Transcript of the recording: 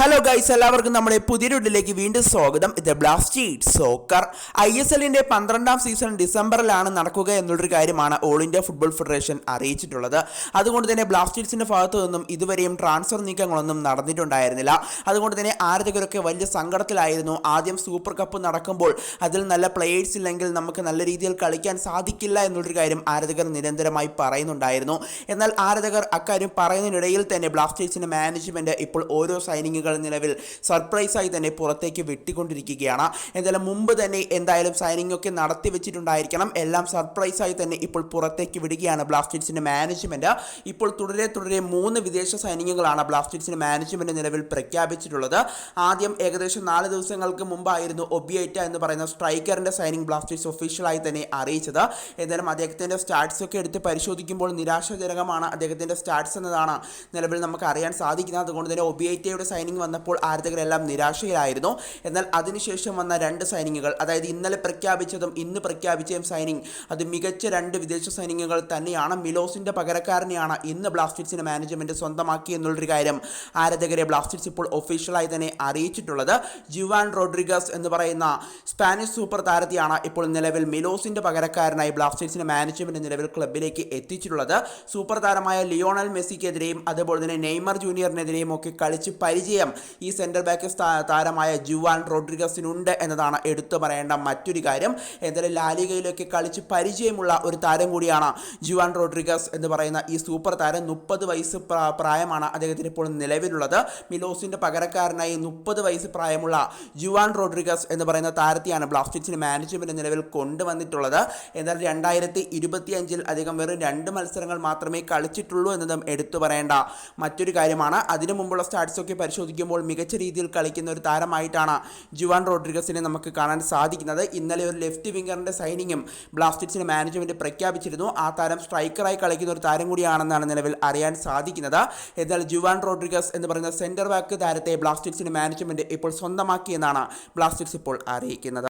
Hello guys എല്ലാവർക്കും നമ്മുടെ പുതിയ വീട്ടിലേക്ക് വീണ്ടും സ്വാഗതം. ഇത് ബ്ലാസ്റ്റേഴ്സ് സോക്കർ ഐ എസ് എല്ലിന്റെ പന്ത്രണ്ടാം സീസൺ ഡിസംബറിലാണ് നടക്കുക എന്നുള്ളൊരു കാര്യമാണ് ഓൾ ഇന്ത്യ ഫുട്ബോൾ ഫെഡറേഷൻ അറിയിച്ചിട്ടുള്ളത്. അതുകൊണ്ട് തന്നെ ബ്ലാസ്റ്റേഴ്സിന്റെ ഭാഗത്തു നിന്നും ഇതുവരെയും ട്രാൻസ്ഫർ നീക്കങ്ങളൊന്നും നടന്നിട്ടുണ്ടായിരുന്നില്ല. അതുകൊണ്ട് തന്നെ ആരാധകരൊക്കെ വലിയ സങ്കടത്തിലായിരുന്നു. ആദ്യം സൂപ്പർ കപ്പ് നടക്കുമ്പോൾ അതിൽ നല്ല പ്ലേയേഴ്സ് ഇല്ലെങ്കിൽ നമുക്ക് നല്ല രീതിയിൽ കളിക്കാൻ സാധിക്കില്ല എന്നുള്ളൊരു കാര്യം ആരാധകർ നിരന്തരമായി പറയുന്നുണ്ടായിരുന്നു. എന്നാൽ ആരാധകർ അക്കാര്യം പറയുന്നതിനിടയിൽ തന്നെ ബ്ലാസ്റ്റേഴ്സിന്റെ മാനേജ്മെന്റ് ഇപ്പോൾ ഓരോ സൈനിങ്ങുകൾ നിലവിൽ സർപ്രൈസായി തന്നെ പുറത്തേക്ക് വെട്ടിക്കൊണ്ടിരിക്കുകയാണ്. എന്തായാലും മുമ്പ് തന്നെ എന്തായാലും സൈനിങ് ഒക്കെ നടത്തി വെച്ചിട്ടുണ്ടായിരിക്കണം. എല്ലാം സർപ്രൈസായി തന്നെ ഇപ്പോൾ പുറത്തേക്ക് വിടുകയാണ് ബ്ലാസ്റ്റേഴ്സിന്റെ മാനേജ്മെന്റ് ഇപ്പോൾ തുടരെ തുടരെ മൂന്ന് വിദേശ സൈനികങ്ങളാണ് ബ്ലാസ്റ്റേഴ്സിന്റെ മാനേജ്മെന്റ് നിലവിൽ പ്രഖ്യാപിച്ചിട്ടുള്ളത്. ആദ്യം ഏകദേശം നാല് ദിവസങ്ങൾക്ക് മുമ്പായിരുന്നു ഒബിയേറ്റ എന്ന് പറയുന്ന സ്ട്രൈക്കറിന്റെ സൈനിങ് ബ്ലാസ്റ്റേഴ്സ് ഒഫീഷ്യലായി തന്നെ അറിയിച്ചത്. എന്തായാലും അദ്ദേഹത്തിന്റെ സ്റ്റാറ്റ്സ് ഒക്കെ എടുത്ത് പരിശോധിക്കുമ്പോൾ നിരാശാജനകമാണ് അദ്ദേഹത്തിന്റെ സ്റ്റാറ്റ്സ് എന്നതാണ് നിലവിൽ നമുക്ക് അറിയാൻ സാധിക്കുന്നത്. അതുകൊണ്ട് തന്നെ ഒബിഐറ്റയുടെ സൈനിങ് വന്നപ്പോൾ ആരാധകരെല്ലാം നിരാശയിലായിരുന്നു. എന്നാൽ അതിനുശേഷം വന്ന രണ്ട് സൈനിങ്ങുകൾ അതായത് ഇന്നലെ പ്രഖ്യാപിച്ചതും ഇന്ന് പ്രഖ്യാപിച്ചതും സൈനിങ് അത് മികച്ച രണ്ട് വിദേശ സൈനികങ്ങൾ തന്നെയാണ്. മിലോസിന്റെ പകരക്കാരനെയാണ് ഇന്ന് ബ്ലാസ്റ്റേഴ്സിന് മാനേജ്മെന്റ് സ്വന്തമാക്കി എന്നുള്ളൊരു കാര്യം ആരാധകരെ ബ്ലാസ്റ്റേഴ്സ് ഇപ്പോൾ ഒഫീഷ്യലായി തന്നെ അറിയിച്ചിട്ടുള്ളത്. ജുവാൻ റോഡ്രിഗസ് എന്ന് പറയുന്ന സ്പാനിഷ് സൂപ്പർ താരത്തെയാണ് ഇപ്പോൾ നിലവിൽ മിലോസിന്റെ പകരക്കാരനായി ബ്ലാസ്റ്റേഴ്സിന്റെ മാനേജ്മെന്റ് നിലവിൽ ക്ലബിലേക്ക് എത്തിച്ചിട്ടുള്ളത്. സൂപ്പർ താരമായ ലിയോണൽ മെസ്സിക്കെതിരെയും അതുപോലെ തന്നെ നെയ്മർ ജൂനിയറിനെതിരെയും ഒക്കെ കളിച്ച് പരിചയം ഈ സെന്റർ ബാക്ക് താരമായ ജുവാൻ റോഡ്രിഗസിനുണ്ട് എന്നതാണ് എടുത്തു പറയേണ്ട മറ്റൊരു കാര്യം. എന്തായാലും ലാലികയിലൊക്കെ കളിച്ച് പരിചയമുള്ള ഒരു താരം കൂടിയാണ് ജുവാൻ റോഡ്രിഗസ് എന്ന് പറയുന്ന ഈ സൂപ്പർ താരം. മുപ്പത് വയസ്സ് പ്രായമാണ് അദ്ദേഹത്തിന് ഇപ്പോൾ നിലവിലുള്ളത്. മിലോസിന്റെ പകരക്കാരനായി മുപ്പത് വയസ്സ് പ്രായമുള്ള ജുവാൻ റോഡ്രിഗസ് എന്ന് പറയുന്ന താരത്തെയാണ് ബ്ലാസ്റ്റേഴ്സിന് മാനേജ്മെന്റ് നിലവിൽ കൊണ്ടുവന്നിട്ടുള്ളത്. എന്നാൽ രണ്ടായിരത്തി ഇരുപത്തി അഞ്ചിൽ അദ്ദേഹം വെറും രണ്ട് മത്സരങ്ങൾ മാത്രമേ കളിച്ചിട്ടുള്ളൂ എന്നതും എടുത്തു പറയേണ്ട മറ്റൊരു കാര്യമാണ്. അതിനു മുമ്പുള്ള സ്റ്റാറ്റ്സ് ഒക്കെ പരിശോധിക്കുമ്പോൾ മികച്ച രീതിയിൽ കളിക്കുന്ന ഒരു താരമായിട്ടാണ് ജുവാൻ റോഡ്രിഗസിനെ നമുക്ക് കാണാൻ സാധിക്കുന്നത്. ഇന്നലെ ഒരു ലെഫ്റ്റ് വിംഗറിന്റെ സൈനിങ്ങും ബ്ലാസ്റ്റേഴ്സിന് മാനേജ്മെന്റ് പ്രഖ്യാപിച്ചിരുന്നു. ആ താരം സ്ട്രൈക്കറായി കളിക്കുന്ന ഒരു താരം കൂടിയാണെന്നാണ് നിലവിൽ അറിയാൻ സാധിക്കുന്നത്. എന്നാൽ ജുവാൻ റോഡ്രിഗസ് എന്ന് പറയുന്ന സെന്റർ ബാക്ക് താരത്തെ ബ്ലാസ്റ്റേഴ്സിന് മാനേജ്മെന്റ് ഇപ്പോൾ സ്വന്തമാക്കിയെന്നാണ് ബ്ലാസ്റ്റേഴ്സ് ഇപ്പോൾ അറിയിക്കുന്നത്.